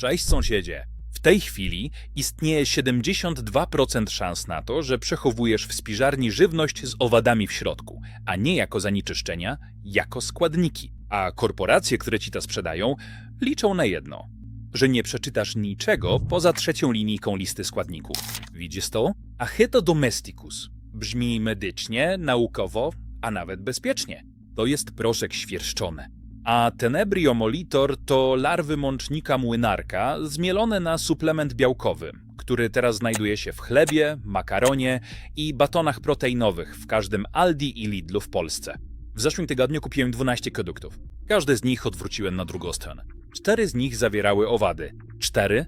Cześć sąsiedzie. W tej chwili istnieje 72% szans na to, że przechowujesz w spiżarni żywność z owadami w środku, a nie jako zanieczyszczenia, jako składniki. A korporacje, które ci to sprzedają, liczą na jedno. Że nie przeczytasz niczego poza trzecią linijką listy składników. Widzisz to? Achyto domesticus. Brzmi medycznie, naukowo, a nawet bezpiecznie. To jest proszek świerszczony. A Tenebrio molitor to larwy mącznika młynarka zmielone na suplement białkowy, który teraz znajduje się w chlebie, makaronie i batonach proteinowych w każdym Aldi i Lidlu w Polsce. W zeszłym tygodniu kupiłem 12 produktów. Każdy z nich odwróciłem na drugą stronę. Cztery z nich zawierały owady. Cztery?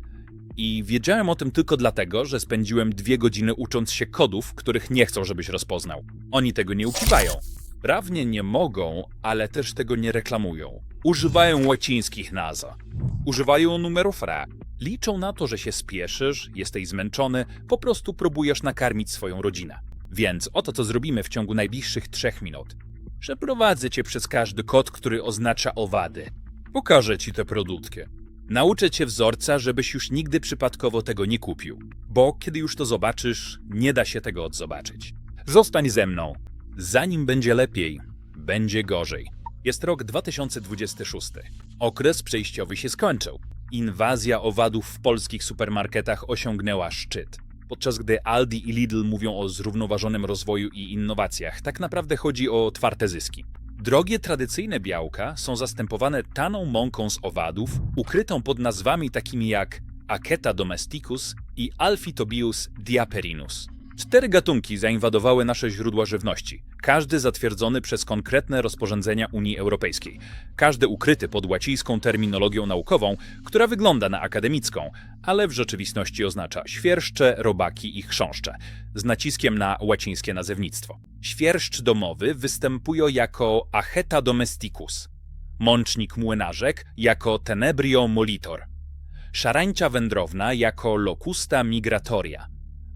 I wiedziałem o tym tylko dlatego, że spędziłem dwie godziny ucząc się kodów, których nie chcą, żebyś rozpoznał. Oni tego nie ukiwają. Prawnie nie mogą, ale też tego nie reklamują. Używają łacińskich nazw. Używają numerów RA. Liczą na to, że się spieszysz, jesteś zmęczony, po prostu próbujesz nakarmić swoją rodzinę. Więc oto co zrobimy w ciągu najbliższych trzech minut. Przeprowadzę cię przez każdy kod, który oznacza owady. Pokażę ci te produktki. Nauczę cię wzorca, żebyś już nigdy przypadkowo tego nie kupił. Bo kiedy już to zobaczysz, nie da się tego odzobaczyć. Zostań ze mną. Zanim będzie lepiej, będzie gorzej. Jest rok 2026. Okres przejściowy się skończył. Inwazja owadów w polskich supermarketach osiągnęła szczyt. Podczas gdy Aldi i Lidl mówią o zrównoważonym rozwoju i innowacjach, tak naprawdę chodzi o otwarte zyski. Drogie tradycyjne białka są zastępowane taną mąką z owadów, ukrytą pod nazwami takimi jak Aceta domesticus i Alphitobius diaperinus. Cztery gatunki zainwadowały nasze źródła żywności, każdy zatwierdzony przez konkretne rozporządzenia Unii Europejskiej, każdy ukryty pod łacińską terminologią naukową, która wygląda na akademicką, ale w rzeczywistości oznacza świerszcze, robaki i chrząszcze, z naciskiem na łacińskie nazewnictwo. Świerszcz domowy występuje jako Acheta domesticus, mącznik młynarzek jako Tenebrio molitor, szarańcza wędrowna jako Locusta migratoria,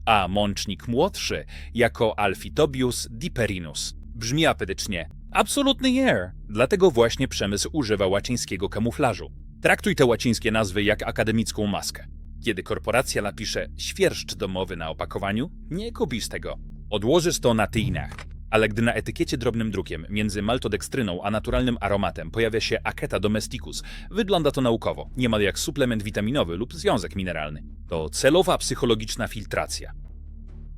a mącznik młodszy jako Alphitobius diperinus. Brzmi apetycznie. Absolutny nie. Dlatego właśnie przemysł używa łacińskiego kamuflażu. Traktuj te łacińskie nazwy jak akademicką maskę. Kiedy korporacja napisze świerszcz domowy na opakowaniu, nie kupisz tego. Odłożysz to na tynach. Ale gdy na etykiecie drobnym drukiem między maltodekstryną a naturalnym aromatem pojawia się Aceta domesticus, wygląda to naukowo, niemal jak suplement witaminowy lub związek mineralny. To celowa psychologiczna filtracja.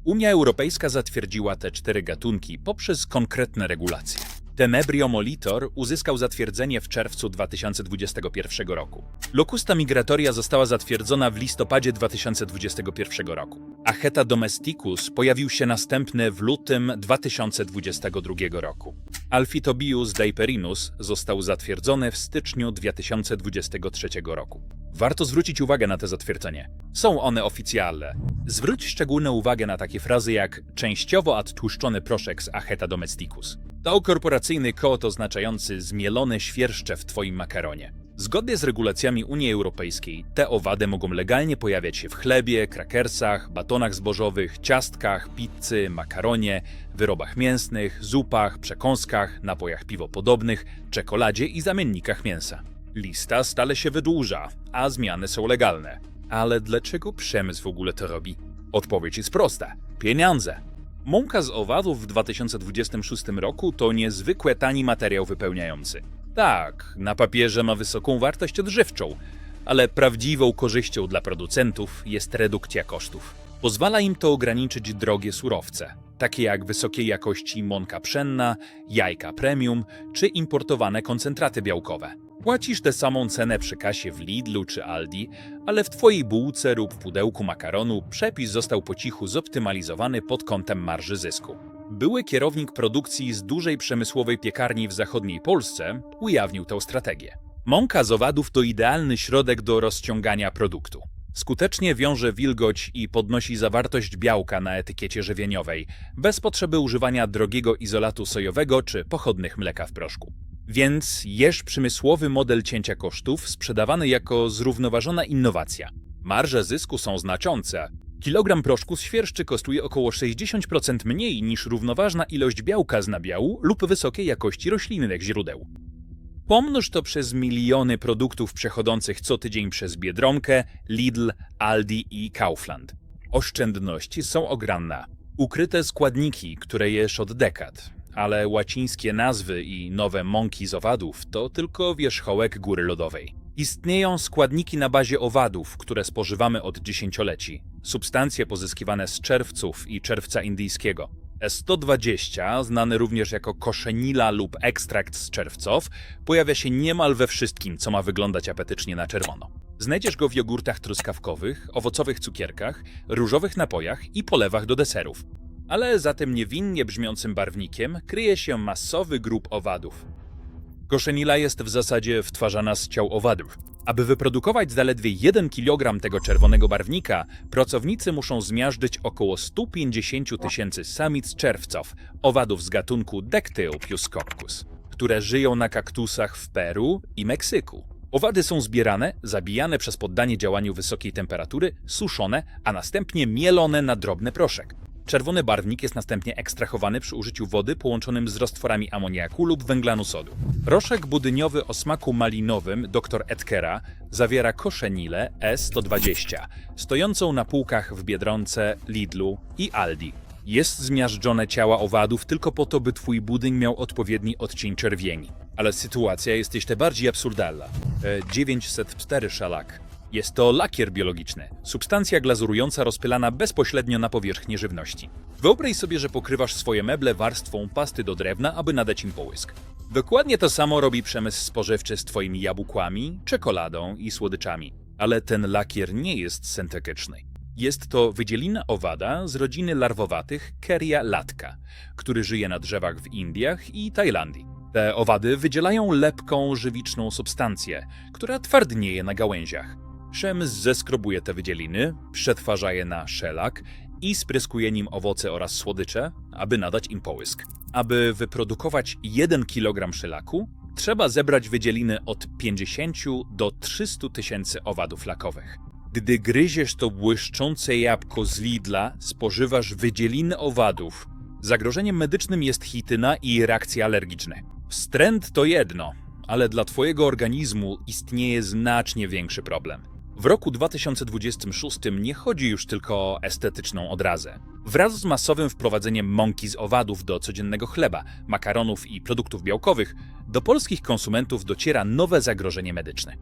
Unia Europejska zatwierdziła te cztery gatunki poprzez konkretne regulacje. Tenebrio molitor uzyskał zatwierdzenie w czerwcu 2021 roku. Locusta migratoria została zatwierdzona w listopadzie 2021 roku. Acheta domesticus pojawił się następny w lutym 2022 roku. Alphitobius diperinus został zatwierdzony w styczniu 2023 roku. Warto zwrócić uwagę na te zatwierdzenie. Są one oficjalne. Zwróć szczególną uwagę na takie frazy jak częściowo odtłuszczony proszek z Acheta domesticus. To korporacyjny kod oznaczający zmielone świerszcze w Twoim makaronie. Zgodnie z regulacjami Unii Europejskiej, te owady mogą legalnie pojawiać się w chlebie, krakersach, batonach zbożowych, ciastkach, pizzy, makaronie, wyrobach mięsnych, zupach, przekąskach, napojach piwopodobnych, czekoladzie i zamiennikach mięsa. Lista stale się wydłuża, a zmiany są legalne. Ale dlaczego przemysł w ogóle to robi? Odpowiedź jest prosta: pieniądze. Mąka z owadów w 2026 roku to niezwykle tani materiał wypełniający. Tak, na papierze ma wysoką wartość odżywczą, ale prawdziwą korzyścią dla producentów jest redukcja kosztów. Pozwala im to ograniczyć drogie surowce, takie jak wysokiej jakości mąka pszenna, jajka premium czy importowane koncentraty białkowe. Płacisz tę samą cenę przy kasie w Lidlu czy Aldi, ale w Twojej bułce lub pudełku makaronu przepis został po cichu zoptymalizowany pod kątem marży zysku. Były kierownik produkcji z dużej przemysłowej piekarni w zachodniej Polsce ujawnił tę strategię. Mąka z owadów to idealny środek do rozciągania produktu. Skutecznie wiąże wilgoć i podnosi zawartość białka na etykiecie żywieniowej, bez potrzeby używania drogiego izolatu sojowego czy pochodnych mleka w proszku. Więc jesz przemysłowy model cięcia kosztów sprzedawany jako zrównoważona innowacja. Marże zysku są znaczące. Kilogram proszku z świerszczy kosztuje około 60% mniej niż równoważna ilość białka z nabiału lub wysokiej jakości roślinnych źródeł. Pomnóż to przez miliony produktów przechodzących co tydzień przez Biedronkę, Lidl, Aldi i Kaufland. Oszczędności są ogromne. Ukryte składniki, które jesz od dekad, ale łacińskie nazwy i nowe mąki z owadów to tylko wierzchołek góry lodowej. Istnieją składniki na bazie owadów, które spożywamy od dziesięcioleci. Substancje pozyskiwane z czerwców i czerwca indyjskiego. S120, znany również jako koszenila lub ekstrakt z czerwców, pojawia się niemal we wszystkim, co ma wyglądać apetycznie na czerwono. Znajdziesz go w jogurtach truskawkowych, owocowych cukierkach, różowych napojach i polewach do deserów. Ale za tym niewinnie brzmiącym barwnikiem kryje się masowy grup owadów. Koszenila jest w zasadzie wtwarzana z ciał owadów. Aby wyprodukować zaledwie 1 kg tego czerwonego barwnika, pracownicy muszą zmiażdżyć około 150 tysięcy samic czerwców, owadów z gatunku Decteopius coccus, które żyją na kaktusach w Peru i Meksyku. Owady są zbierane, zabijane przez poddanie działaniu wysokiej temperatury, suszone, a następnie mielone na drobny proszek. Czerwony barwnik jest następnie ekstrahowany przy użyciu wody połączonym z roztworami amoniaku lub węglanu sodu. Roszek budyniowy o smaku malinowym dr Edkera zawiera koszenilę S120, stojącą na półkach w Biedronce, Lidlu i Aldi. Jest zmiażdżone ciała owadów tylko po to, by twój budyń miał odpowiedni odcień czerwieni. Ale sytuacja jest jeszcze bardziej absurdalna. E, 904 szalak. Jest to lakier biologiczny, substancja glazurująca rozpylana bezpośrednio na powierzchnię żywności. Wyobraź sobie, że pokrywasz swoje meble warstwą pasty do drewna, aby nadać im połysk. Dokładnie to samo robi przemysł spożywczy z twoimi jabłkami, czekoladą i słodyczami. Ale ten lakier nie jest syntetyczny. Jest to wydzielina owada z rodziny larwowatych Keria latka, który żyje na drzewach w Indiach i Tajlandii. Te owady wydzielają lepką, żywiczną substancję, która twardnieje na gałęziach. Szems zeskrobuje te wydzieliny, przetwarza je na szelak i spryskuje nim owoce oraz słodycze, aby nadać im połysk. Aby wyprodukować 1 kg szelaku, trzeba zebrać wydzieliny od 50 do 300 tysięcy owadów lakowych. Gdy gryziesz to błyszczące jabłko z Lidla, spożywasz wydzieliny owadów. Zagrożeniem medycznym jest chityna i reakcje alergiczne. Wstręt to jedno, ale dla Twojego organizmu istnieje znacznie większy problem. W roku 2026 nie chodzi już tylko o estetyczną odrazę. Wraz z masowym wprowadzeniem mąki z owadów do codziennego chleba, makaronów i produktów białkowych, do polskich konsumentów dociera nowe zagrożenie medyczne.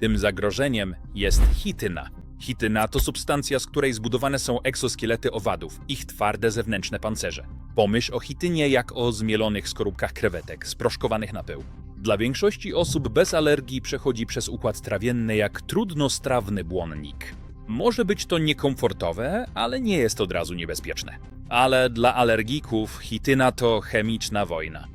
Tym zagrożeniem jest chityna. Chityna to substancja, z której zbudowane są egzoskielety owadów, ich twarde zewnętrzne pancerze. Pomyśl o chitynie jak o zmielonych skorupkach krewetek, sproszkowanych na pył. Dla większości osób bez alergii przechodzi przez układ trawienny jak trudnostrawny błonnik. Może być to niekomfortowe, ale nie jest od razu niebezpieczne. Ale dla alergików chityna to chemiczna wojna.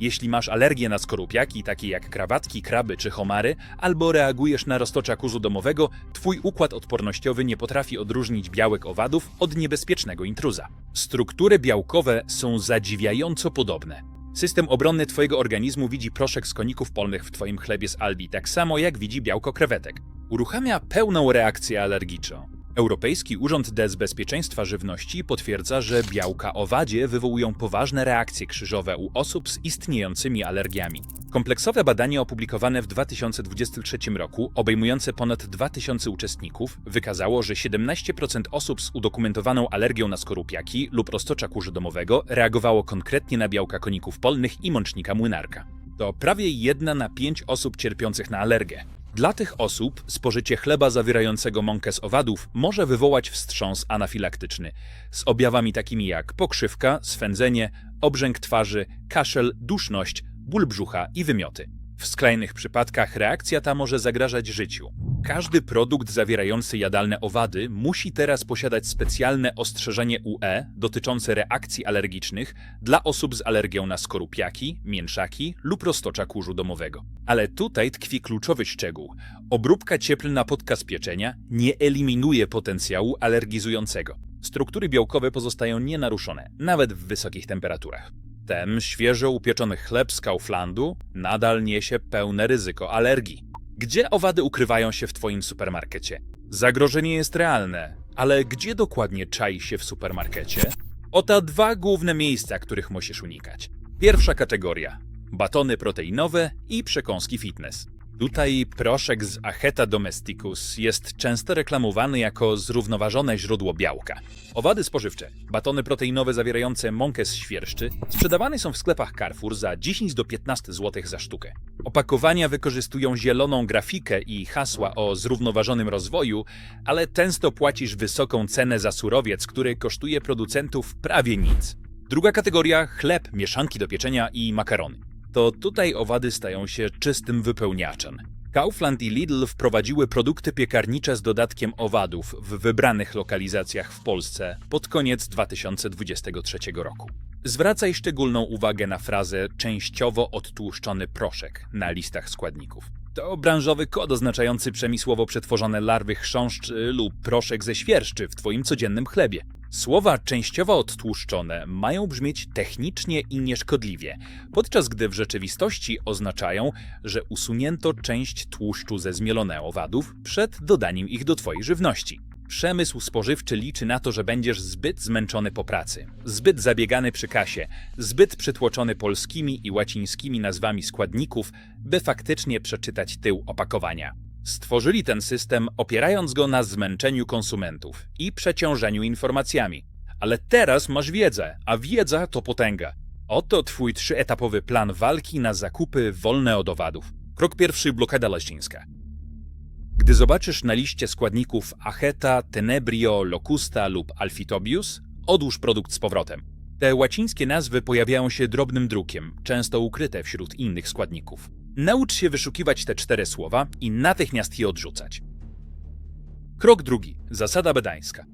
Jeśli masz alergię na skorupiaki, takie jak krawatki, kraby czy homary, albo reagujesz na roztocza kurzu domowego, twój układ odpornościowy nie potrafi odróżnić białek owadów od niebezpiecznego intruza. Struktury białkowe są zadziwiająco podobne. System obronny twojego organizmu widzi proszek z koników polnych w twoim chlebie z albi, tak samo jak widzi białko krewetek. Uruchamia pełną reakcję alergiczną. Europejski Urząd Des Bezpieczeństwa Żywności potwierdza, że białka owadzie wywołują poważne reakcje krzyżowe u osób z istniejącymi alergiami. Kompleksowe badanie opublikowane w 2023 roku, obejmujące ponad 2000 uczestników, wykazało, że 17% osób z udokumentowaną alergią na skorupiaki lub roztocza kurzu domowego reagowało konkretnie na białka koników polnych i mącznika młynarka. To prawie jedna na pięć osób cierpiących na alergię. Dla tych osób spożycie chleba zawierającego mąkę z owadów może wywołać wstrząs anafilaktyczny z objawami takimi jak pokrzywka, swędzenie, obrzęk twarzy, kaszel, duszność, ból brzucha i wymioty. W skrajnych przypadkach reakcja ta może zagrażać życiu. Każdy produkt zawierający jadalne owady musi teraz posiadać specjalne ostrzeżenie UE dotyczące reakcji alergicznych dla osób z alergią na skorupiaki, mięczaki lub roztocza kurzu domowego. Ale tutaj tkwi kluczowy szczegół. Obróbka cieplna podczas pieczenia nie eliminuje potencjału alergizującego. Struktury białkowe pozostają nienaruszone, nawet w wysokich temperaturach. Świeżo upieczony chleb z Kauflandu nadal niesie pełne ryzyko alergii. Gdzie owady ukrywają się w Twoim supermarkecie? Zagrożenie jest realne, ale gdzie dokładnie czai się w supermarkecie? Oto dwa główne miejsca, których musisz unikać. Pierwsza kategoria. batony proteinowe i przekąski fitness. Tutaj proszek z Acheta domesticus jest często reklamowany jako zrównoważone źródło białka. Owady spożywcze, batony proteinowe zawierające mąkę z świerszczy, sprzedawane są w sklepach Carrefour za 10 do 15 zł za sztukę. Opakowania wykorzystują zieloną grafikę i hasła o zrównoważonym rozwoju, ale często płacisz wysoką cenę za surowiec, który kosztuje producentów prawie nic. Druga kategoria chleb, mieszanki do pieczenia i makarony. To tutaj owady stają się czystym wypełniaczem. Kaufland i Lidl wprowadziły produkty piekarnicze z dodatkiem owadów w wybranych lokalizacjach w Polsce pod koniec 2023 roku. Zwracaj szczególną uwagę na frazę częściowo odtłuszczony proszek na listach składników. To branżowy kod oznaczający przemysłowo przetworzone larwy chrząszcz y, lub proszek ze świerszczy w Twoim codziennym chlebie. Słowa częściowo odtłuszczone mają brzmieć technicznie i nieszkodliwie, podczas gdy w rzeczywistości oznaczają, że usunięto część tłuszczu ze zmielonych owadów przed dodaniem ich do Twojej żywności. Przemysł spożywczy liczy na to, że będziesz zbyt zmęczony po pracy, zbyt zabiegany przy kasie, zbyt przytłoczony polskimi i łacińskimi nazwami składników, by faktycznie przeczytać tył opakowania. Stworzyli ten system opierając go na zmęczeniu konsumentów i przeciążeniu informacjami. Ale teraz masz wiedzę, a wiedza to potęga. Oto twój trzyetapowy plan walki na zakupy wolne od owadów. Krok pierwszy blokada leśnińska. Gdy zobaczysz na liście składników Acheta, Tenebrio, Locusta lub Alphitobius, odłóż produkt z powrotem. Te łacińskie nazwy pojawiają się drobnym drukiem, często ukryte wśród innych składników. Naucz się wyszukiwać te cztery słowa i natychmiast je odrzucać. Krok drugi. Zasada bedańska.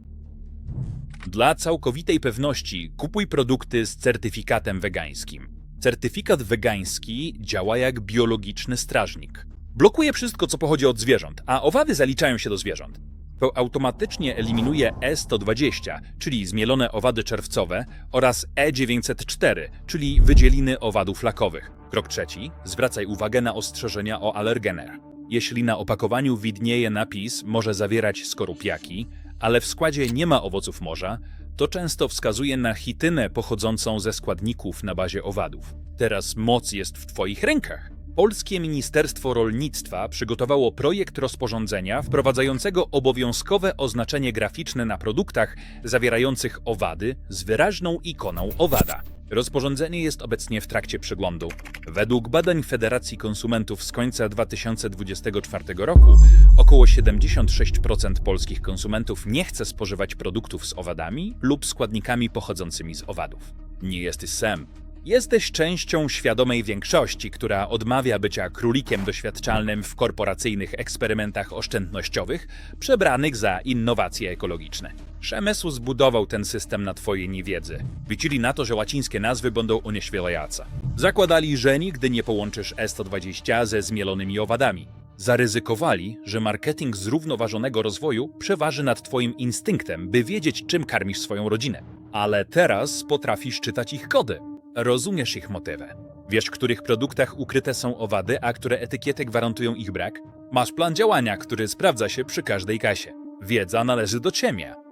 Dla całkowitej pewności kupuj produkty z certyfikatem wegańskim. Certyfikat wegański działa jak biologiczny strażnik. Blokuje wszystko, co pochodzi od zwierząt, a owady zaliczają się do zwierząt. To automatycznie eliminuje E120, czyli zmielone owady czerwcowe, oraz E904, czyli wydzieliny owadów lakowych. Krok trzeci. Zwracaj uwagę na ostrzeżenia o alergenach. Jeśli na opakowaniu widnieje napis może zawierać skorupiaki, ale w składzie nie ma owoców morza, to często wskazuje na chitynę pochodzącą ze składników na bazie owadów. Teraz moc jest w Twoich rękach. Polskie Ministerstwo Rolnictwa przygotowało projekt rozporządzenia wprowadzającego obowiązkowe oznaczenie graficzne na produktach zawierających owady z wyraźną ikoną owada. Rozporządzenie jest obecnie w trakcie przeglądu. Według badań Federacji Konsumentów z końca 2024 roku około 76% polskich konsumentów nie chce spożywać produktów z owadami lub składnikami pochodzącymi z owadów. Nie jesteś sam. Jesteś częścią świadomej większości, która odmawia bycia królikiem doświadczalnym w korporacyjnych eksperymentach oszczędnościowych, przebranych za innowacje ekologiczne. Przemysł zbudował ten system na twojej niewiedzy. Liczyli na to, że łacińskie nazwy będą unieświelające. Zakładali, że nigdy nie połączysz E120 ze zmielonymi owadami. Zaryzykowali, że marketing zrównoważonego rozwoju przeważy nad twoim instynktem, by wiedzieć, czym karmisz swoją rodzinę. Ale teraz potrafisz czytać ich kody. Rozumiesz ich motywę. Wiesz, w których produktach ukryte są owady, a które etykiety gwarantują ich brak? Masz plan działania, który sprawdza się przy każdej kasie. Wiedza należy do ciebie.